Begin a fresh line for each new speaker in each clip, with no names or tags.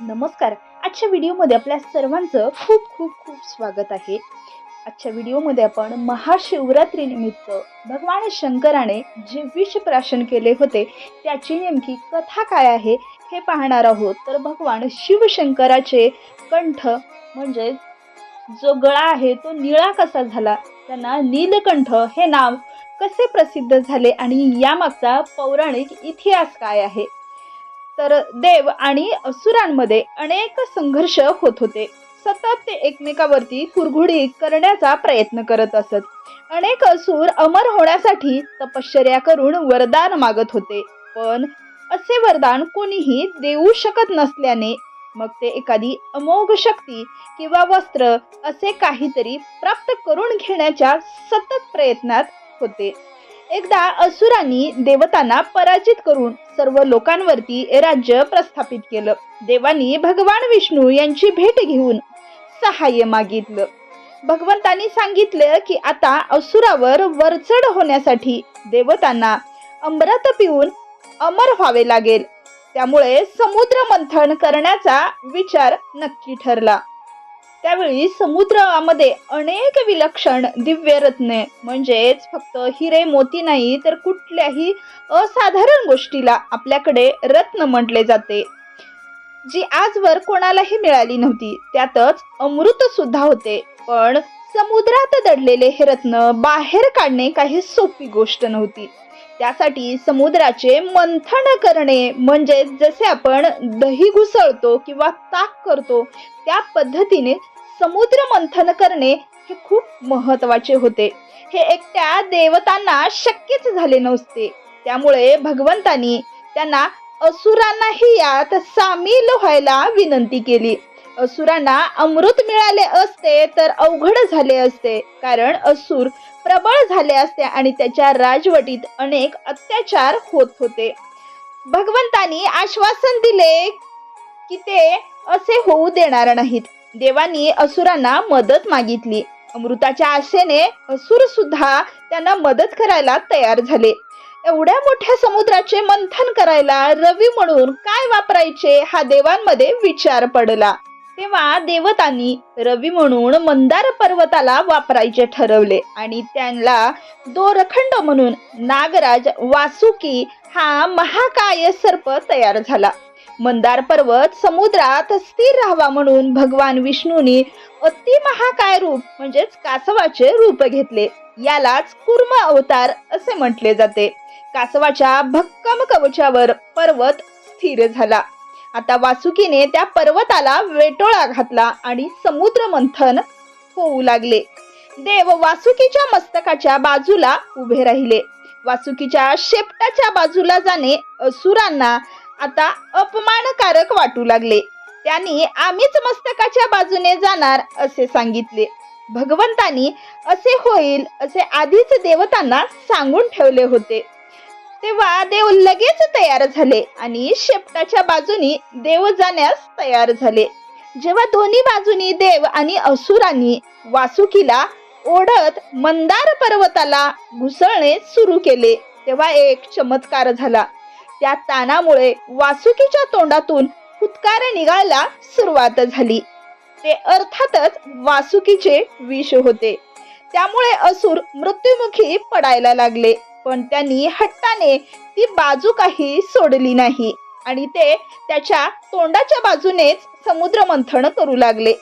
नमस्कार. आजच्या व्हिडिओमध्ये आपल्या सर्वांचं खूप खूप खूप स्वागत आहे. आजच्या व्हिडिओमध्ये आपण महाशिवरात्रीनिमित्त भगवान शंकराने जे विषप्राशन केले होते त्याची नेमकी कथा काय आहे हे पाहणार आहोत. तर भगवान शिवशंकराचे कंठ म्हणजे जो गळा आहे तो निळा कसा झाला? त्यांना नीलकंठ हे नाव कसे प्रसिद्ध झाले? आणि यामागचा पौराणिक इतिहास काय आहे? तर देव आणि असुरांमध्ये अनेक संघर्ष होत होते. सतत ते एकमेकावरती कुरघुडी करण्याचा प्रयत्न करत असत. अनेक असुर अमर होण्यासाठी तपश्चर्या करून वरदान मागत होते. पण असे वरदान कोणीही देऊ शकत नसल्याने मग ते एखादी अमोघ शक्ती किंवा वस्त्र असे काहीतरी प्राप्त करून घेण्याच्या सतत प्रयत्नात होते. एकदा असुरांनी देवतांना पराजित करून सर्व लोकांवरती राज्य प्रस्थापित केलं. देवांनी भगवान विष्णू यांची भेट घेऊन सहाय्य मागितलं. भगवंतांनी सांगितलं की आता असुरावर वरचढ होण्यासाठी देवतांना अमृत पिऊन अमर व्हावे लागेल. त्यामुळे समुद्र मंथन करण्याचा विचार नक्की ठरला. त्यावेळी समुद्रामध्ये अनेक विलक्षण दिव्य रत्ने म्हणजेच फक्त हिरे मोती नाही तर कुठल्याही असाधारण गोष्टीला आपल्याकडे रत्न म्हटले जाते. जी आजवर कोणालाही मिळाली नव्हती त्यातच अमृत सुद्धा होते. पण समुद्रात दडलेले हे रत्न बाहेर काढणे काही सोपी गोष्ट नव्हती. त्यासाठी समुद्राचे मंथन करणे म्हणजे जसे आपण दही घुसळतो किंवा ताक करतो त्या पद्धतीने समुद्र मंथन करणे हे खूप महत्त्वाचे होते. हे एकट्या देवतांना शक्यच झाले नसते. त्यामुळे भगवंतांनी त्यांना असुरांनाही यात सामील व्हायला विनंती केली. असुरांना अमृत मिळाले असते तर अवघड झाले असते. कारण असुर प्रबळ झाले असते आणि त्याच्या राजवटीत अनेक अत्याचार होत होते. भगवंतांनी आश्वासन दिले की ते असे होऊ देणार नाहीत. देवांनी असुरांना मदत मागितली. अमृताच्या आशेने असुर सुद्धा त्यांना मदत करायला तयार झाले. एवढ्या मोठ्या समुद्राचे मंथन करायला रवी म्हणून काय वापरायचे हा देवांमध्ये विचार पडला. तेव्हा देवतांनी रवी म्हणून मंदार पर्वताला वापरायचे ठरवले आणि त्यांना दोरखंड म्हणून नागराज वासुकी हा महाकाय सर्प तयार झाला. मंदार पर्वत समुद्रात स्थिर राहावा म्हणून भगवान विष्णूनी अति महाकाय रूप म्हणजेच कासवाचे रूप घेतले. यालाच कुर्म अवतार असे म्हटले जाते. कासवाच्या भक्कम कवचावर पर्वत स्थिर झाला. आता वासुकीने त्या पर्वताला वेटोळा घातला आणि समुद्र मंथन होऊ लागले. देव वासुकीच्या मस्तकाच्या बाजूला उभे राहिले. वासुकीच्या शेपटाच्या बाजूला जाणे असुरांना आता अपमानकारक वाटू लागले. त्यांनी आम्हीच मस्तकाच्या बाजूने जाणार असे सांगितले. भगवंतानी असे होईल असे आधीच देवतांना सांगून ठेवले होते. तेव्हा देव लगेच तयार झाले आणि शेपटाच्या बाजूनी देव जाण्यास तयार झाले. जेव्हा दोन्ही बाजूनी देव आणि असुरांनी वासुकीला ओढत मंदार पर्वताला घुसळणे सुरू केले तेव्हा एक चमत्कार झाला. त्या ताणामुळे वासुकीच्या तोंडातून फुतकार निघायला सुरुवात झाली. ते अर्थातच वासुकीचे विष होते. त्यामुळे असुर मृत्युमुखी पडायला लागले पण त्यांनी हट्टाने ती बाजू काही सोडली नाही आणि ते त्याच्या तोंडाच्या बाजूनेच समुद्र मंथन करू लागले.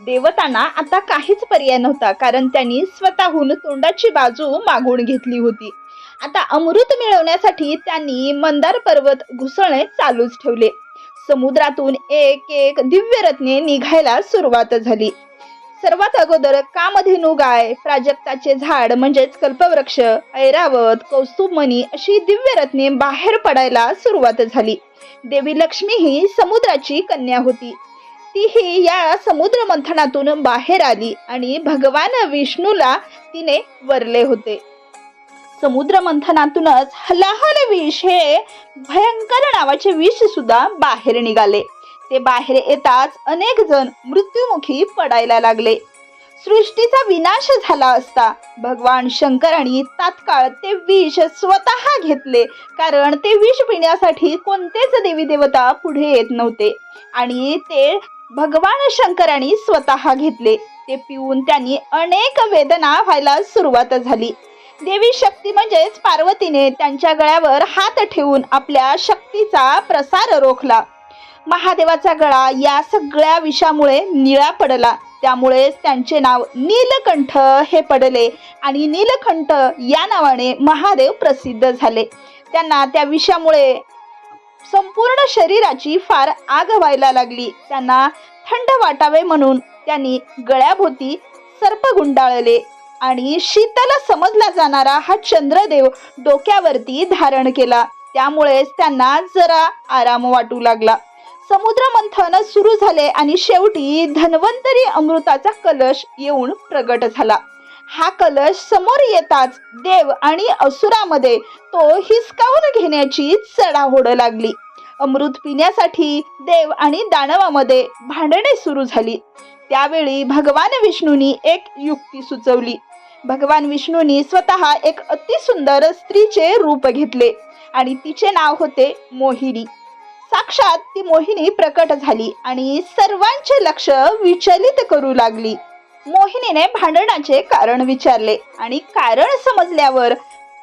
देवतांना आता काहीच पर्याय नव्हता कारण त्यांनी स्वतःहून तोंडाची बाजू मागून घेतली होती. आता अमृत मिळवण्यासाठी त्यांनी मंदार पर्वत घुसळणे चालूच ठेवले. समुद्रातून एक एक दिव्य रत्ने निघायला सुरुवात झाली. सर्वात अगोदर कामधेनू गाय प्राजक्ताचे झाड म्हणजेच कल्पवृक्ष ऐरावत कौस्तुभमणी अशी दिव्य रत्ने बाहेर पडायला सुरुवात झाली. देवी लक्ष्मी ही समुद्राची कन्या होती. तीही या समुद्र मंथनातून बाहेर आली आणि भगवान विष्णूला तिने वरले होते. समुद्र मंथनातूनच हलाहल विष हे भयंकर नावाचे विष सुद्धा बाहेर निघाले. ते बाहेर येताच अनेक जण मृत्युमुखी पडायला लागले. सृष्टीचा विनाश झाला असता भगवान शंकरांनी तात्काळ ते विष स्वतः घेतले कारण ते विष पिण्यासाठी कोणतेच देवी देवता पुढे येत नव्हते. आणि ते भगवान शंकरांनी स्वतः घेतले. ते पिऊन त्यांनी अनेक वेदना व्हायला सुरुवात झाली. देवी शक्ती म्हणजेच पार्वतीने त्यांच्या गळ्यावर हात ठेवून आपल्या शक्तीचा प्रसार रोखला. महादेवाचा गळा या सगळ्या विषामुळे निळा पडला. त्यामुळेच त्यांचे नाव नीलकंठ हे पडले आणि नीलकंठ या नावाने महादेव प्रसिद्ध झाले. त्यांना त्या विषामुळे संपूर्ण शरीराची फार आग व्हायला लागली. त्यांना थंड वाटावे म्हणून त्यांनी गळ्याभोवती सर्प गुंडाळले आणि शीतला समजला जाणारा हा चंद्रदेव डोक्यावरती धारण केला. त्यामुळेच त्यांना जरा आराम वाटू लागला. समुद्र मंथन सुरू झाले आणि शेवटी धन्वंतरी अमृताचा कलश येऊन प्रगट झाला. हा कलश समोर येताच देव आणि असुरामध्ये तो हिसकावून घेण्याची चढाओढ लागली. अमृत पिण्यासाठी देव आणि दानवामध्ये भांडणे सुरू झाली. त्यावेळी भगवान विष्णूंनी एक युक्ती सुचवली. भगवान विष्णूंनी स्वतः एक अतिसुंदर स्त्रीचे रूप घेतले आणि तिचे नाव होते मोहिनी. साक्षात ती मोहिनी प्रकट झाली आणि सर्वांचे लक्ष विचलित करू लागली. मोहिनीने भांडणाचे कारण विचारले आणि कारण समजल्यावर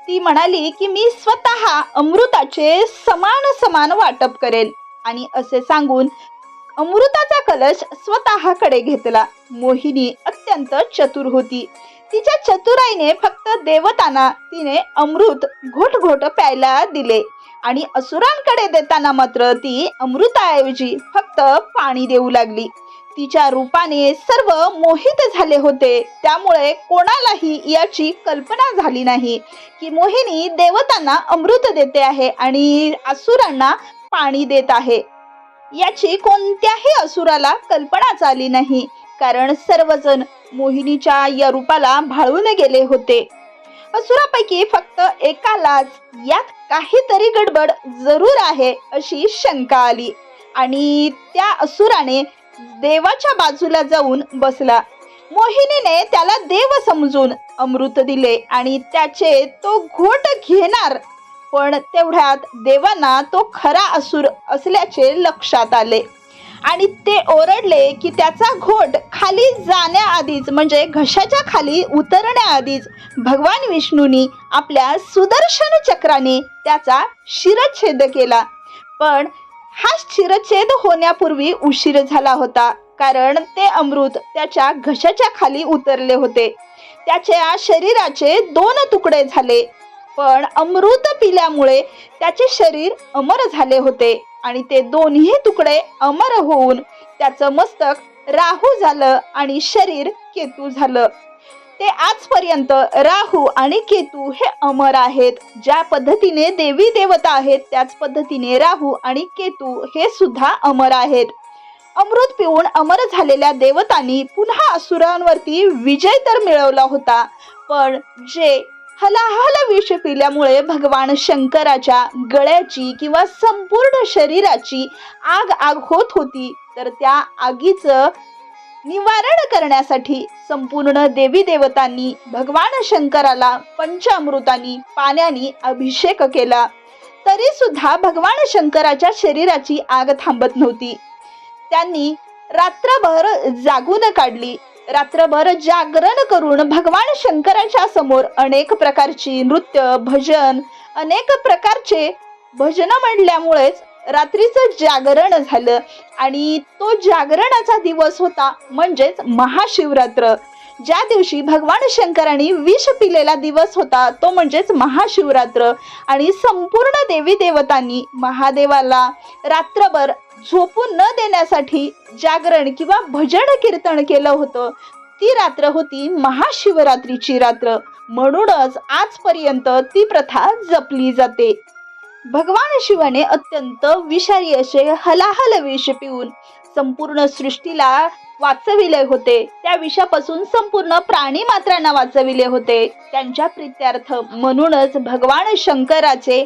ती म्हणाली की मी स्वतः अमृताचे समान समान वाटप करेल आणि असे सांगून अमृताचा कलश स्वतःकडे घेतला. मोहिनी अत्यंत चतुर होती. तिच्या चतुराईने फक्त देवतांना तिने अमृत घोट घोट प्यायला दिले. आणि असुरांकडे देताना मात्र ती अमृताऐवजी फक्त पाणी देऊ लागली. तिच्या रूपाने सर्व मोहित झाले होते. त्यामुळे कोणालाही याची कल्पना झाली नाही की मोहिनी देवतांना अमृत देते आहे आणि असुरांना पाणी देत आहे. याची कोणत्याही असुराला कल्पनाच आली नाही. कारण सर्वजण मोहिनीच्या या रूपाला भाळून गेले होते. असुरापैकी फक्त एकालाच यात काहीतरी गडबड जरूर आहे अशी शंका आली आणि त्या असुराने देवाच्या बाजूला जाऊन बसला. मोहिनीने त्याला देव समजून अमृत दिले आणि त्याचे तो घोट घेणार पण तेवढ्यात देवांना तो खरा असुर असल्याचे लक्षात आले. आणि ते ओरडले की त्याचा घोट खाली जाण्याआधीच म्हणजे घशाच्या खाली उतरण्याआधीच भगवान विष्णूंनी आपल्या सुदर्शन चक्राने त्याचा शिरच्छेद केला. पण हा शिरच्छेद होण्यापूर्वी उशीर झाला होता कारण ते अमृत त्याच्या घशाच्या खाली उतरले होते. त्याच्या शरीराचे दोन तुकडे झाले पण अमृत पिल्यामुळे त्याचे शरीर अमर झाले होते. आणि ते दोन्ही तुकडे अमर होऊन त्याचं मस्तक राहू झालं आणि शरीर केतू झालं. ते आजपर्यंत राहू आणि केतू हे अमर आहेत. ज्या पद्धतीने देवी देवता आहेत त्याच पद्धतीने राहू आणि केतू हे सुद्धा अमर आहेत. अमृत पिऊन अमर झालेल्या देवतांनी पुन्हा असुरांवरती विजय तर मिळवला होता पण जे हलाहल विष पिल्यामुळे भगवान शंकराच्या गळ्याची किंवा संपूर्ण शरीराची आग आग होत होती. तर त्या आगीचं निवारण करण्यासाठी संपूर्ण देवी देवतांनी भगवान शंकराला पंचामृतांनी पाण्याने अभिषेक केला. तरी सुद्धा भगवान शंकराच्या शरीराची आग थांबत नव्हती. त्यांनी रात्रभर जागून काढली. रात्रभर जागरण करून भगवान शंकराच्या समोर अनेक प्रकारची नृत्य भजन अनेक प्रकारचे भजन म्हणल्यामुळेच रात्रीचं जागरण झालं. आणि तो जागरणाचा दिवस होता म्हणजेच महाशिवरात्र. ज्या दिवशी भगवान शंकरांनी विष पिलेला दिवस होता तो म्हणजेच महाशिवरात्र. आणि संपूर्ण देवी देवतांनी महादेवाला रात्रभर झोपून न देण्यासाठी जागरण किंवा भजन कीर्तन केलं होतं. ती रात्र होती महाशिवरात्रीची रात्र. म्हणूनच आजपर्यंत ती प्रथा जपली जाते. भगवान शिवाने अत्यंत विषारी असे हलाहल विष पिऊन संपूर्ण सृष्टीला वाचविले होते. त्या विषापासून संपूर्ण प्राणी मात्रांना वाचविले होते. त्यांच्या प्रित्यार्थ म्हणूनच भगवान शंकराचे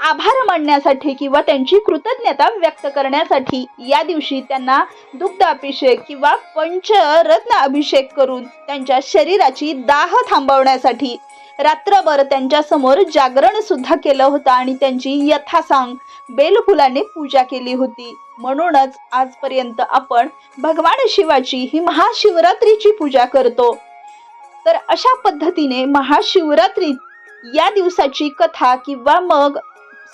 आभार मानण्यासाठी किंवा त्यांची कृतज्ञता व्यक्त करण्यासाठी या दिवशी त्यांना दुग्ध अभिषेक किंवा पंचरत्न अभिषेक करून त्यांच्या शरीराची दाह थांबवण्यासाठी रात्रभर त्यांच्यासमोर जागरण सुद्धा केलं होतं आणि त्यांची यथासांग बेलफुलाने पूजा केली होती. म्हणूनच आजपर्यंत आपण भगवान शिवाची ही महाशिवरात्रीची पूजा करतो. तर अशा पद्धतीने महाशिवरात्री या दिवसाची कथा किंवा मग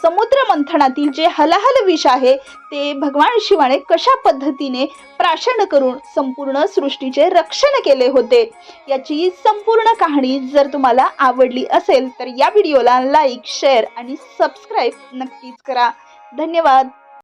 समुद्र मंथनातील जे हलाहल विष आहे ते भगवान शिवाने कशा पद्धतीने प्राशन करून संपूर्ण सृष्टीचे रक्षण केले होते? याची संपूर्ण कहाणी जर तुम्हाला आवडली असेल तर या व्हिडिओला लाईक शेअर आणि सबस्क्राईब नक्कीच करा. धन्यवाद.